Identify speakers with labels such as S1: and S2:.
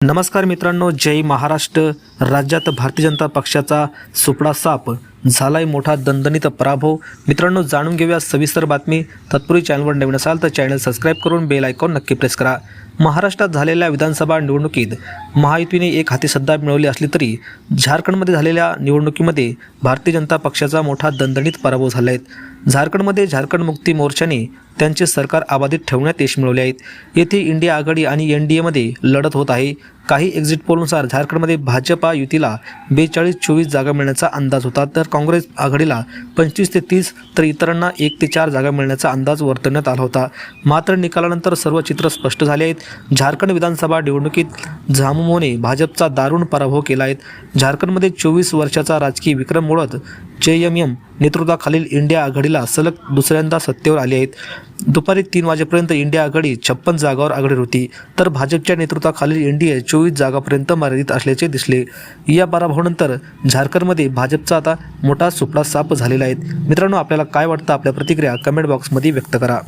S1: नमस्कार मित्रांनो जय महाराष्ट्र. राज्यात भारतीय जनता पक्षाचा सुपडा साप झालाय मोठा दणदणीत पराभव. मित्रांनो जाणून घेऊया सविस्तर बातमी. तत्पूर्वी चॅनलवर नवीन असाल तर चॅनल सबस्क्राईब करून बेल आयकॉन नक्की प्रेस करा. महाराष्ट्रात झालेल्या विधानसभा निवडणुकीत महायुतीने एक हाती सत्ता मिळवली असली तरी झारखंडमध्ये झालेल्या निवडणुकीमध्ये भारतीय जनता पक्षाचा मोठा दणदणीत पराभव झाला आहे झारखंडमध्ये झारखंड मुक्ती मोर्चाने त्यांचे सरकार अबाधित ठेवण्यात यश मिळवले आहेत. येथे इंडिया आघाडी आणि एन डी एमध्ये लढत होत आहे. काही एक्झिट पोलनुसार झारखंडमध्ये भाजपा युतीला बेचाळीस चोवीस जागा मिळण्याचा अंदाज होता तर काँग्रेस आघाडीला पंचवीस ते तीस तर इतरांना एक ते चार जागा मिळण्याचा अंदाज वर्तवण्यात आला होता. मात्र निकालानंतर सर्व चित्र स्पष्ट झाले आहेत. झारखंड विधानसभा निवडणुकीत झामुमोने भाजपचा दारुण पराभव केला आहे. झारखंडमध्ये चोवीस वर्षाचा राजकीय विक्रम मोडत जे एम एम नेतृत्वाखालील इंडिया आघाडीला सलग दुसऱ्यांदा सत्तेवर आले आहेत. दुपारी तीन वाजेपर्यंत इंडिया आघाडी छप्पन जागावर आघाडीवर होती तर भाजपच्या नेतृत्वाखालील एनडीए चोवीस जागापर्यंत मर्यादित असल्याचे दिसले. या पराभवानंतर झारखंडमध्ये भाजपचा आता मोठा सुपडा साप झालेला आहे. मित्रांनो आपल्याला काय वाटतं? आपल्या प्रतिक्रिया कमेंट बॉक्समध्ये व्यक्त करा.